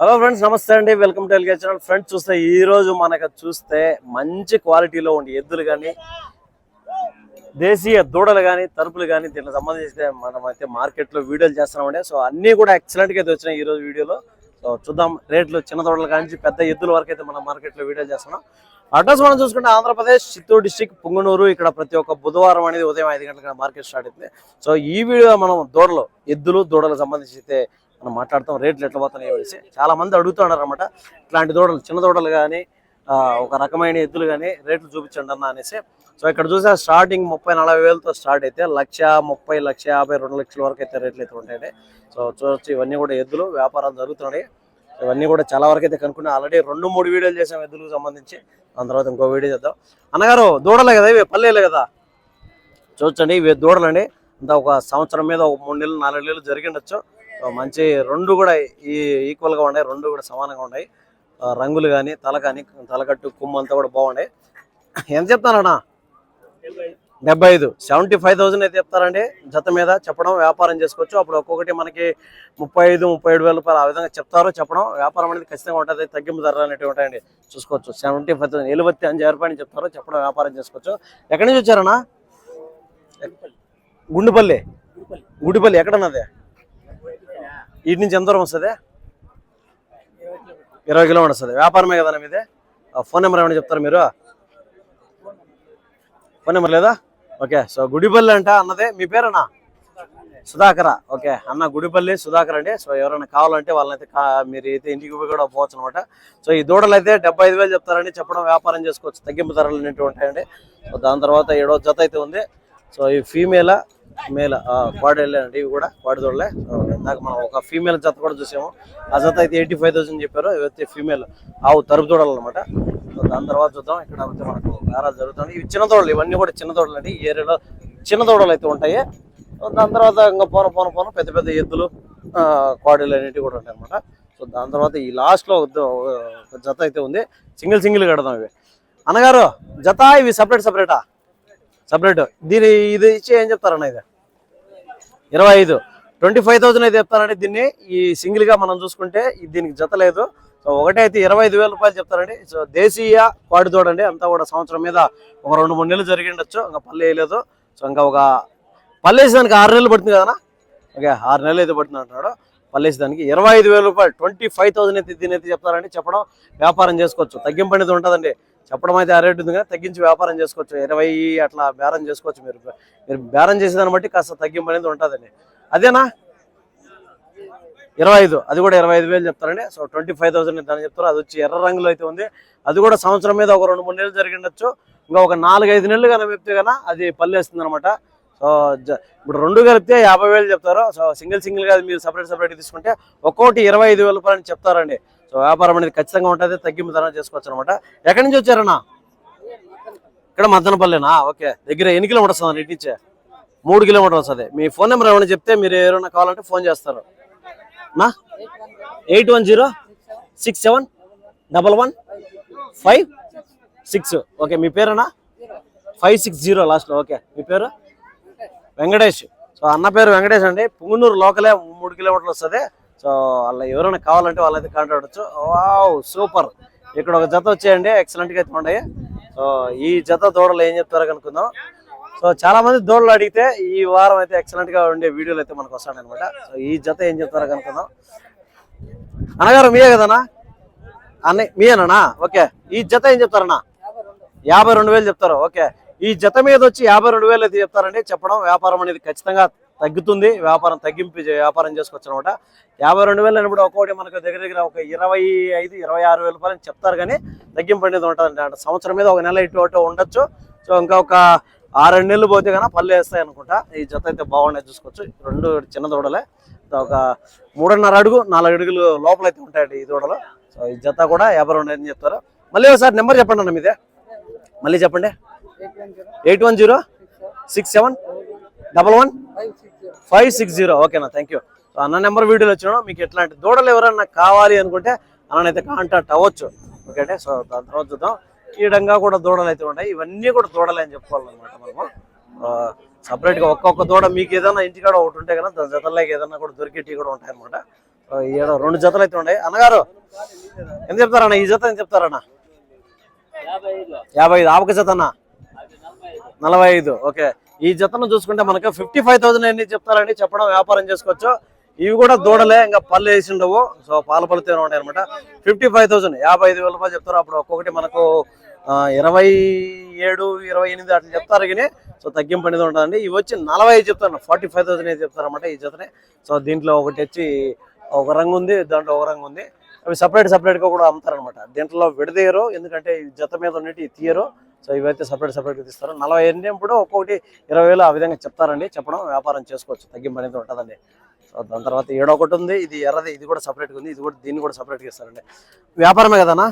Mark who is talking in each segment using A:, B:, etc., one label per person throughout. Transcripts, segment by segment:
A: Hello friends నమస్తే అండి. Welcome to ఎల్గే ఛానల్ ఫ్రెండ్స్ చూస్తే ఈ రోజు మనకు చూస్తే మంచి క్వాలిటీలో ఉండే ఎద్దులు కానీ దేశీయ దూడలు కానీ తలుపులు కానీ దీనికి సంబంధించి మనం అయితే మార్కెట్లో వీడియోలు చేస్తున్నామండి. సో అన్నీ కూడా ఎక్సలెంట్గా అయితే వచ్చినాయి ఈ రోజు వీడియోలో. సో చూద్దాం రేట్లు చిన్న దూడలు కానీ పెద్ద ఎద్దుల వరకు అయితే మనం మార్కెట్లో వీడియోలు చేస్తున్నాం. అడ్రస్ మనం చూసుకుంటే ఆంధ్రప్రదేశ్ చిత్తూరు డిస్టిక్ పుంగనూరు. ఇక్కడ ప్రతి ఒక్క బుధవారం అనేది ఉదయం ఐదు గంటలకు మార్కెట్ స్టార్ట్ అవుతుంది. సో ఈ వీడియో మనం దూడలు ఎద్దులు దూడలకు సంబంధించి అయితే మనం మాట్లాడతాం రేట్లు ఎట్లా పోతున్నాయి అనేసి చాలా మంది అడుగుతున్నారు అనమాట ఇట్లాంటి దూడలు చిన్న దూడలు కానీ ఒక రకమైన ఎద్దులు కానీ రేట్లు చూపించండి అన్న అనేసి. సో ఇక్కడ చూసే స్టార్టింగ్ ముప్పై నలభై వేలతో స్టార్ట్ అయితే లక్ష ముప్పై లక్ష యాభై రెండు లక్షల వరకు అయితే రేట్లు అయితే ఉంటాయండి. సో చూడొచ్చు ఇవన్నీ కూడా ఎద్దులు వ్యాపారాలు జరుగుతున్నాయి. ఇవన్నీ కూడా చాలా వరకు అయితే కనుక్కున్నా. ఆల్రెడీ రెండు మూడు వీడియోలు చేసాం ఎద్దులకు సంబంధించి. దాని తర్వాత ఇంకో వీడియో చేద్దాం. అన్నగారు దూడలే కదా ఇవి పల్లెలే కదా? చూడండి ఇవి దూడలండి. అంతా ఒక సంవత్సరం మీద ఒక మూడు నెలలు నాలుగు నెలలు జరిగిండొచ్చు మంచి రెండు కూడా ఈ ఈక్వల్గా ఉన్నాయి రెండు కూడా సమానంగా ఉన్నాయి. రంగులు కానీ తల కానీ తలకట్టు కుమ్మ అంతా కూడా బాగున్నాయి. ఎంత చెప్తానన్నా డెబ్బై ఐదు. సెవెంటీ ఫైవ్ థౌసండ్ అయితే చెప్తారండి. జత మీద చెప్పడం వ్యాపారం చేసుకోవచ్చు. అప్పుడు ఒక్కొక్కటి మనకి ముప్పై ఐదు ముప్పై ఏడు వేల రూపాయలు ఆ విధంగా చెప్తారు చెప్పడం. వ్యాపారం అనేది ఖచ్చితంగా ఉంటుంది తగ్గింపు ధరలు అనేటివి ఉంటాయండి. చూసుకోవచ్చు. సెవెంటీ ఫైవ్ థౌసండ్ ఎలుబత్తి అంజు రూపాయలు చెప్తారు చెప్పడం వ్యాపారం చేసుకోవచ్చు. ఎక్కడి నుంచి వచ్చారన్నా? గుండుపల్లి. గుడిపల్లి. ఎక్కడన్నది? ఇటు నుంచి ఎంత దూరం వస్తుంది? ఇరవై కిలోమీటర్ వస్తుంది. వ్యాపారమే కదా మీదే? ఫోన్ నెంబర్ ఏమైనా చెప్తారా మీరు? ఫోన్ నెంబర్ లేదా? ఓకే సో గుడిపల్లి అంట అన్నదే. మీ పేరేనా సుధాకర. ఓకే అన్న గుడిపల్లి సుధాకర్ అండి. సో ఎవరైనా కావాలంటే వాళ్ళనైతే కా- మీరు అయితే ఇంటికి కూడా పోవచ్చు అనమాట సో ఈ దూడలు అయితే డెబ్బై ఐదు వేలు చెప్తారండి చెప్పడం వ్యాపారం చేసుకోవచ్చు. తగ్గింపు ధరలు అనేవి ఉంటాయండి. సో దాని తర్వాత ఏడో జత అయితే ఉంది. సో ఈ ఫీమేలా మేల్ కోడెళ్ళే అండి ఇవి కూడా కోడి దూడలే ఇందాక మనం ఒక ఫీమేల్ జత కూడా చూసాము. ఆ జత అయితే ఎయిటీ ఫైవ్ థౌసండ్ చెప్పారు. ఇవైతే ఫీమేల్ ఆవు తరుపు దూడలు అనమాట దాని తర్వాత చూద్దాం. ఇక్కడ అయితే మనకు బేరాలు జరుగుతుంది ఇవి చిన్న దూడలు ఇవన్నీ కూడా చిన్న దూడలు అండి. ఏరియాలో చిన్న దూడలు అయితే ఉంటాయి. దాని తర్వాత ఇంకా పోన పోన పోన పెద్ద పెద్ద ఎద్దులు ఆ, కోడలు అనేటివి కూడా ఉంటాయి అనమాట సో దాని తర్వాత ఈ లాస్ట్లో ఒక జత అయితే ఉంది. సింగిల్ సింగిల్ కడదాం ఇవి. అన్నగారు జత ఇవి సపరేట్ సపరేటా సపరేట్ దీని ఇది ఇచ్చి ఏం చెప్తారన్న ఇది? ఇరవై ఐదు. ట్వంటీ ఫైవ్ థౌసండ్ అయితే చెప్తారండి దీన్ని. ఈ సింగిల్గా మనం చూసుకుంటే దీనికి జత లేదు. సో ఒకటే అయితే ఇరవై ఐదు వేల రూపాయలు చెప్తారండి. సో దేశీయ పాడి తోడండి అంతా కూడా సంవత్సరం మీద ఒక రెండు మూడు నెలలు జరిగిండొచ్చు ఇంకా పల్లె వేయలేదు. సో ఇంకా ఒక పల్లేసి దానికి ఆరు నెలలు పడుతుంది కదా ఓకే ఆరు నెలలు అయితే పడుతుంది అంటున్నాడు. పల్లేసి దానికి ఇరవై ఐదు వేల రూపాయలు. ట్వంటీ ఫైవ్ థౌసండ్ అయితే దీని అయితే చెప్తారండి. చెప్పడం వ్యాపారం చేసుకోవచ్చు. తగ్గింపు అనేది ఉంటుందండి. చెప్పడం అయితే ఆ రేటు ఉంది కానీ తగ్గించి వ్యాపారం చేసుకోవచ్చు. ఇరవై అట్లా బేరం చేసుకోవచ్చు మీరు. మీరు బేరం చేసేదాన్ని బట్టి కాస్త తగ్గింపు అనేది ఉంటుందండి. అదేనా? ఇరవై ఐదు అది కూడా ఇరవై ఐదు వేలు చెప్తారండి. సో ట్వంటీ ఫైవ్ థౌసండ్ దాన్ని చెప్తారు. అది వచ్చి ఎర్ర రంగులో అయితే ఉంది. అది కూడా సంవత్సరం మీద ఒక రెండు మూడు నెలలు జరిగిండొచ్చు. ఇంకా ఒక నాలుగు ఐదు నెలలు కనుక చెప్తే కన్నా అది పల్లేస్తుంది అనమాట సో జ- ఇప్పుడు రెండు కలిపితే యాభై వేలు చెప్తారు. సో సింగిల్ సింగిల్గా మీరు సపరేట్ సపరేట్ తీసుకుంటే ఒక్కోటి ఇరవై ఐదు వేల రూపాయలు అని చెప్తారండి. సో వ్యాపారం అనేది ఖచ్చితంగా ఉంటుంది తగ్గింపు ధర చేసుకోవచ్చు అనమాట ఎక్కడి నుంచి వచ్చారన్నా? ఇక్కడ మద్దనపల్లినా? ఓకే. దగ్గర ఎన్ని కిలోమీటర్స్ వస్తుంది ఇటు నుంచే? మూడు కిలోమీటర్లు వస్తుంది మీ ఫోన్ నెంబర్ ఏమైనా చెప్తే మీరు ఎవరైనా కావాలంటే ఫోన్ చేస్తారు. నా? Eight one zero six seven double one five six. Okay మీ పేరేనా? ఫైవ్ సిక్స్ జీరో లాస్ట్లో. ఓకే మీ పేరు? వెంకటేష్. సో అన్న పేరు వెంకటేష్ అండి. పుంగునూరు లోకలే మూడు కిలోమీటర్లు వస్తుంది. సో వాళ్ళ ఎవరైనా కావాలంటే వాళ్ళైతే కాంటాక్ట్ అవ్వచ్చు. Wow super. ఇక్కడ ఒక జత వచ్చాయండి. ఎక్సలెంట్గా అయితే ఉన్నాయి. సో ఈ జత దూడలు ఏం చెప్తారో కనుక్కుందాం. సో చాలా మంది దూడలు అడిగితే ఈ వారం అయితే ఎక్సలెంట్గా ఉండే వీడియోలు అయితే మనకు వస్తాయి అనమాట సో ఈ జత ఏం చెప్తారో కనుక్కుందాం. అన్నగారు మీయే కదనా అన్న మీయేనా? ఓకే. ఈ జత ఏం చెప్తారన్నా? యాభై రెండు వేలు చెప్తారు. ఓకే. ఈ జత మీద వచ్చి యాభై రెండు వేలు అయితే చెప్తారండి. చెప్పడం వ్యాపారం అనేది ఖచ్చితంగా తగ్గుతుంది వ్యాపారం తగ్గింపు వ్యాపారం చేసుకోవచ్చు అనమాట యాభై రెండు వేలు అయినప్పుడు ఒక్కోటి మనకు దగ్గర దగ్గర ఒక ఇరవై ఐదు ఇరవై ఆరు వేల రూపాయలు చెప్తారు కానీ తగ్గింపు అనేది ఉంటుంది అంటే సంవత్సరం మీద ఒక నెల ఇటు అటు ఉండొచ్చు. సో ఇంకా ఒక ఆరు నెలలు పోతే కన్నా పళ్ళు వేస్తాయి అనుకుంటా. ఈ జత అయితే బాగున్నాయి చూసుకోవచ్చు. రెండు చిన్న దూడలే. ఒక మూడున్నర అడుగు నాలుగు అడుగులు లోపల అయితే ఉంటాయండి ఈ దూడలు. సో ఈ జత కూడా యాభై రెండు అని చెప్తారు. మళ్ళీ ఒకసారి నెంబర్ చెప్పండి అన్న మీదే. మళ్ళీ చెప్పండి. Eight one zero six seven double one. Five six zero. ఓకేనా? Thank you. సో అన్న నెంబర్ వీడియోలో వచ్చినా మీకు ఎట్లాంటి దూడలు ఎవరైనా కావాలి అనుకుంటే అన్ననైతే కాంటాక్ట్ అవ్వచ్చు. ఓకే అంటే సో దాని తర్వాత చూద్దాం. ఈడంగా కూడా దూడలు అయితే ఉన్నాయి. ఇవన్నీ కూడా దూడలే అని చెప్పుకోవాలన్నమాట మనము. సపరేట్గా ఒక్కొక్క దూడ మీకు ఏదైనా ఇంటికాడ ఒకటి ఉంటే కదా దాని జతల్లోకి ఏదైనా కూడా దొరికేటివి కూడా ఉంటాయి అనమాట ఏడో రెండు జతలు అయితే ఉన్నాయి. అన్నగారు ఎంత చెప్తారన్న? ఈ జత ఎంత చెప్తారన్న? యాభై ఐదు. ఆపక జత అన్న నలభై ఐదు. ఓకే. ఈ జతను చూసుకుంటే మనకు ఫిఫ్టీ ఫైవ్ థౌసండ్ ఎన్ని చెప్తారండి చెప్పడం వ్యాపారం చేసుకోవచ్చు. ఇవి కూడా దూడలే ఇంకా పళ్ళు వేసి ఉండవు. సో పాల పళ్ళతో ఉంటాయి అనమాట ఫిఫ్టీ ఫైవ్ థౌసండ్ యాభై ఐదు వేల రూపాయలు చెప్తారు. అప్పుడు ఒక్కొక్కటి మనకు ఇరవై ఏడు ఇరవై ఎనిమిది అట్లా చెప్తారు కానీ సో తగ్గింపు అనేది ఉంటుందండి. ఇవి వచ్చి నలభై చెప్తారు. ఫార్టీ ఫైవ్ థౌసండ్ అయితే చెప్తారన్నమాట ఈ జతనే. సో దీంట్లో ఒకటి వచ్చి ఒక రంగు ఉంది దాంట్లో ఒక రంగు ఉంది. అవి సపరేట్ సపరేట్గా కూడా అమ్ముతారనమాట దీంట్లో విడదీయరు ఎందుకంటే ఈ జత మీద ఉన్నట్టు తీయరు. సో ఇవైతే సపరేట్ సపరేట్గా తీస్తారు. నలభై ఎనిమిది ఒక్కొక్కటి ఇరవై వేలు ఆ విధంగా చెప్తారండి. చెప్పడం వ్యాపారం చేసుకోవచ్చు. తగ్గింపు అనేది ఉంటుందండి. సో దాని తర్వాత ఏడో ఒకటి ఉంది. ఇది ఎర్రది ఇది కూడా సపరేట్గా ఉంది. ఇది కూడా దీన్ని కూడా సపరేట్గా ఇస్తారండి. వ్యాపారమే కదనా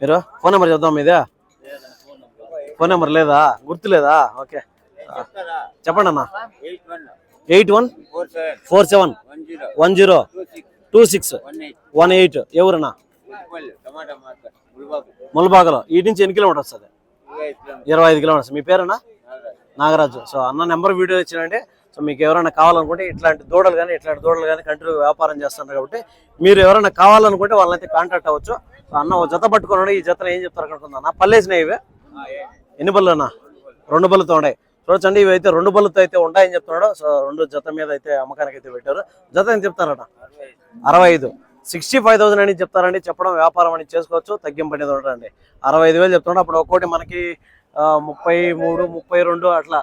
A: మీరు ఫోన్ నెంబర్ చెప్దాం మీదే? ఫోన్ నెంబర్ లేదా? గుర్తు లేదా ఓకే. చెప్పండి అన్న. Eight one four seven one zero two six one eight. ఎవరన్నా ములబాగలో ఈ నుంచి ఎన్ని కిలోమీటర్స్ అది ఇరవై ఐదు కిలోమీటర్స్. మీ పేరేనా? నాగరాజు. సో అన్న నెంబర్ వీడియో ఇచ్చానండి సో మీకు ఎవరైనా కావాలనుకుంటే ఇట్లాంటి దూడలు కానీ ఇట్లాంటి దూడలు కానీ కంటిన్యూ వ్యాపారం చేస్తున్నారు కాబట్టి మీరు ఎవరైనా కావాలనుకుంటే వాళ్ళనైతే కాంటాక్ట్ అవ్వచ్చు. సో అన్న ఒక జత పట్టుకున్నాడు. ఈ జతను ఏం చెప్తారు అనుకుంటున్నా పల్లేసినాయి ఇవే. ఎన్ని బళ్ళు అన్న? రెండు బళ్ళతో ఉన్నాయి. చూడండి ఇవి అయితే రెండు బళ్ళతో అయితే ఉంటాయని చెప్తున్నాడు. సో రెండు జత మీద అయితే అమ్మకానికి అయితే పెట్టారు. జత ఏం చెప్తారట? అరవై ఐదు. సిక్స్టీ ఫైవ్ థౌసండ్ అని చెప్తారండి. చెప్పడం వ్యాపారం అని చేసుకోవచ్చు. తగ్గింపు చూడండి అరవై ఐదు వేలు చెప్తున్నాడు అప్పుడు ఒక్కోటి మనకి ముప్పై మూడు ముప్పై రెండు అట్లా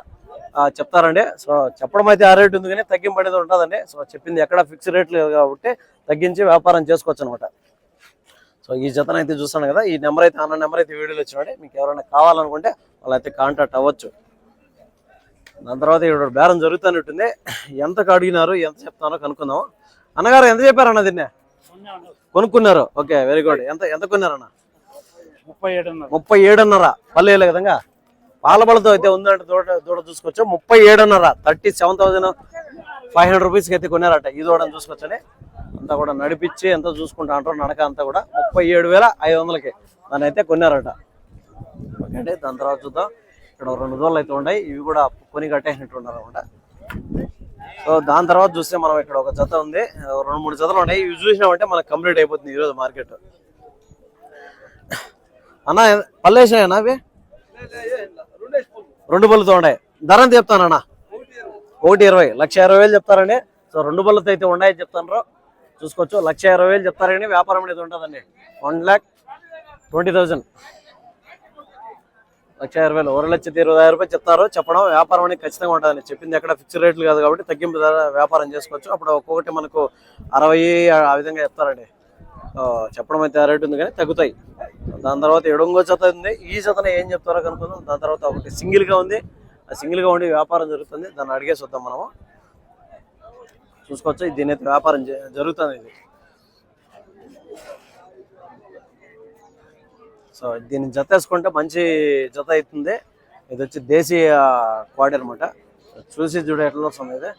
A: చెప్తారండి. సో చెప్పడం అయితే ఆ రేట్ ఉంది కానీ తగ్గింపడేది ఉంటుందండి సో చెప్పింది ఎక్కడ ఫిక్స్ రేట్ లేదు కాబట్టి తగ్గించి వ్యాపారం చేసుకోవచ్చు అనమాట. సో ఈ జతను అయితే చూస్తాను కదా. ఈ నెంబర్ అయితే అన్న నెంబర్ అయితే వీడియోలో వచ్చినాడు మీకు ఎవరైనా కావాలనుకుంటే వాళ్ళైతే కాంటాక్ట్ అవ్వచ్చు. దాని తర్వాత ఇక్కడ బేరం జరుగుతున్నట్టుంది. ఎంతకు అడిగినారు ఎంత చెప్తానో కనుక్కుందాం. అన్నగారు ఎంత చెప్పారన్న దీన్ని? కొనుక్కున్నారు. ఓకే వెరీ గుడ్ ఎంత ఎంత కొన్నారన్న?
B: ముప్పై ఏడున్నర.
A: ముప్పై ఏడున్నర. పల్లెలే కదంగా? పాలబలతో అయితే ఉందంటే దూడ దూడ చూసుకోవచ్చు. ముప్పై ఏడున్నర. Thirty seven thousand five hundred రూపీస్కి అయితే కొన్నారట. ఈ దూడని చూసుకోవచ్చని. అంతా కూడా నడిపించి ఎంత చూసుకుంటా అంటారు నడక అంతా కూడా ముప్పై ఏడు వేల ఐదు వందలకి దాన్ని అయితే కొన్నారట. ఓకే అండి దాని తర్వాత చూద్దాం. ఇక్కడ రెండు దూడలు అయితే ఉన్నాయి. ఇవి కూడా కొని కట్టేసినట్టు ఉన్నారు అనమాట సో దాని తర్వాత చూస్తే మనం ఇక్కడ ఒక జత ఉంది. రెండు మూడు జతలు ఉన్నాయి. ఇవి చూసినామంటే మనకు కంప్లీట్ అయిపోతుంది ఈరోజు మార్కెట్. అన్న పల్లేసినాయన్నా అవి? రెండు పళ్ళుతో ఉన్నాయి. ధర చెప్తానన్నా ఒకటి ఇరవై. లక్ష ఇరవై వేలు చెప్తారండి సో రెండు బళ్ళతో అయితే ఉన్నాయని చెప్తాను చూసుకోవచ్చు. లక్ష ఇరవై వేలు చెప్తారండి వ్యాపారం అనేది ఉంటుందండి. One lakh twenty thousand. లక్ష ఇరవై వేలు. ఒక లక్ష ఇరవై ఐదు రూపాయలు చెప్తారు. చెప్పడం వ్యాపారం అనేది ఖచ్చితంగా ఉంటుందని చెప్పింది ఎక్కడ ఫిక్స్ రేట్లు కాదు కాబట్టి తగ్గింపు వ్యాపారం చేసుకోవచ్చు. అప్పుడు ఒక్కొక్కటి మనకు అరవై ఆ విధంగా చెప్తారండి. చెప్పడం అయితే ఆ రేటు ఉంది కానీ తగ్గుతాయి. దాని తర్వాత ఎడొంగో జత ఉంది. ఈ జతన ఏం చెప్తారో కనుక్కుందాం. దాని తర్వాత ఒకటి సింగిల్గా ఉంది. ఆ సింగిల్గా ఉండి వ్యాపారం జరుగుతుంది. దాన్ని అడిగేసి వద్దాం మనము. చూసుకోవచ్చు. దీని అయితే వ్యాపారం జ- జరుగుతుంది ఇది. సో దీన్ని జత వేసుకుంటే మంచి జత అవుతుంది. ఇది వచ్చి దేశీయ క్వాడ్ అనమాట చూసి చూడ ఎట్లా వస్తుంది ఇది.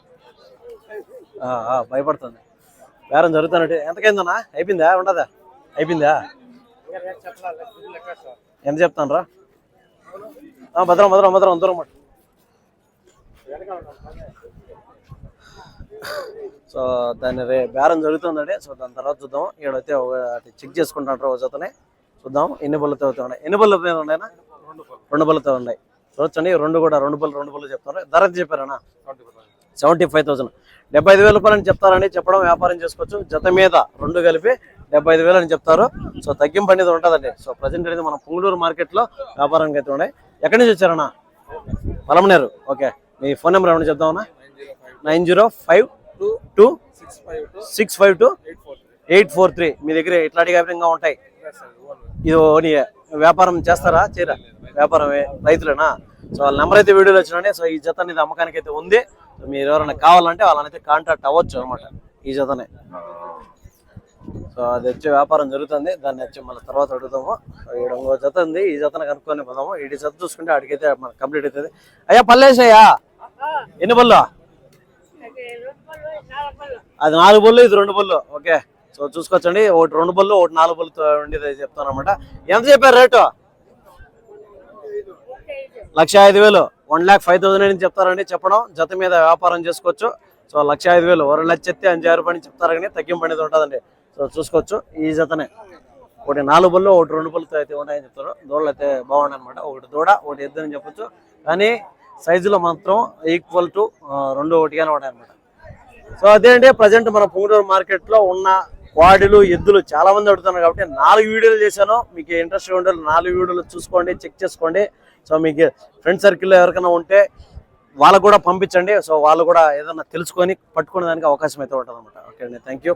A: ఆ, భయపడుతుంది. బేరం జరుగుతున్నట్టు. ఎంతకైందన్నా? అయిపోయిందా? ఉండదా? అయిపోయిందా? ఎంత చెప్తాను రా భద్రం భద్రం భద్రం అందరం సో దాని రే బేరం జరుగుతుందండి. సో దాని తర్వాత చూద్దాం. ఈడైతే ఒకటి చెక్ చేసుకుంటాంటారు ఒక జతనే. చూద్దాం. ఎన్ని బళ్ళతో ఉన్నాయి? ఎన్ని బళ్ళ మీద ఉన్నాయన్నా? రెండు బళ్ళతో ఉన్నాయి. చూడండి రెండు కూడా రెండు బళ్ళు రెండు బళ్ళు చెప్తున్నారు. ధర ఎంత చెప్పారన్నా? Seventy five thousand. డెబ్బై ఐదు వేల రూపాయలు అని చెప్తారని చెప్పడం వ్యాపారం చేసుకోవచ్చు. జత మీద రెండు కలిపి డెబ్బై ఐదు వేలు అని చెప్తారు. సో తగ్గింపు అనేది ఉంటుందండి. సో ప్రజెంట్ అనేది మనం పుంగళూరు మార్కెట్లో వ్యాపారానికి అయితే ఉన్నాయి. ఎక్కడి నుంచి వచ్చారన్నా? పలమనేరు. ఓకే. మీ ఫోన్ నెంబర్ ఏమైనా చెప్దామన్నా? Nine zero five two six five two eight four three. మీ దగ్గర ఇట్లాంటి వ్యాపారంగా ఉంటాయి. ఇది ఓని వ్యాపారం చేస్తారా? చేయరా? వ్యాపారమే రైతులేనా? సో వాళ్ళ నెంబర్ అయితే వీడియోలో వచ్చినండి సో ఈ జత అనేది అమ్మకానికి అయితే ఉంది మీరు ఎవరైనా కావాలంటే వాళ్ళనైతే కాంటాక్ట్ అవ్వచ్చు అనమాట ఈ జతనే. సో అది వచ్చే వ్యాపారం జరుగుతుంది. దాన్ని వచ్చి మళ్ళీ తర్వాత అడుగుదాము. ఈడ ఇంకో జత ఉంది. ఈ జతను కనుక్కొని పోదాము. ఈ జత చూసుకుంటే అడిగితే మనకు కంప్లీట్ అవుతుంది. అయ్యా పల్లేసయ్యా ఎన్ని బళ్ళు. అది నాలుగు బళ్ళు ఇది రెండు బళ్ళు. ఓకే. సో చూసుకోవచ్చండి. ఒకటి రెండు బళ్ళు ఒకటి నాలుగు బళ్ళుతో ఉండేది చెప్తాను అనమాట ఎంత చెప్పారు రేటు? లక్ష ఐదు వేలు. వన్ ల్యాక్ ఫైవ్ థౌసండ్ అని చెప్తారండి. చెప్పడం జత మీద వ్యాపారం చేసుకోవచ్చు. సో లక్ష ఐదు వేలు. ఒక లక్ష ఎత్తి అంజారు పని చెప్తారు కానీ తగ్గింపు అనేది ఉంటుందండి సో చూసుకోవచ్చు ఈ జతనే. ఒకటి నాలుగు బళ్ళు ఒకటి రెండు బళ్ళతో అయితే ఉన్నాయని చెప్తారు. దూడలు అయితే బాగున్నాయి అనమాట ఒకటి దూడ ఒకటి ఎద్దు అని చెప్పొచ్చు. కానీ సైజులో మాత్రం ఈక్వల్ టు రెండు ఒకటిగానే ఉన్నాయన్నమాట. సో సో అదేంటి ప్రజెంట్ మన పుంగూరు మార్కెట్లో ఉన్న వాడిలు ఎద్దులు చాలా మంది అడుగుతున్నారు కాబట్టి నాలుగు వీడియోలు చేశాను. మీకు ఇంట్రెస్ట్ ఉంటే నాలుగు వీడియోలు చూసుకోండి చెక్ చేసుకోండి. సో మీకు ఫ్రెండ్ సర్కిల్లో ఎవరికైనా ఉంటే వాళ్ళకు కూడా పంపించండి. సో వాళ్ళు కూడా ఏదైనా తెలుసుకొని పట్టుకునే దానికి అవకాశం అయితే ఉంటుంది అనమాట ఓకే అండి థ్యాంక్ యూ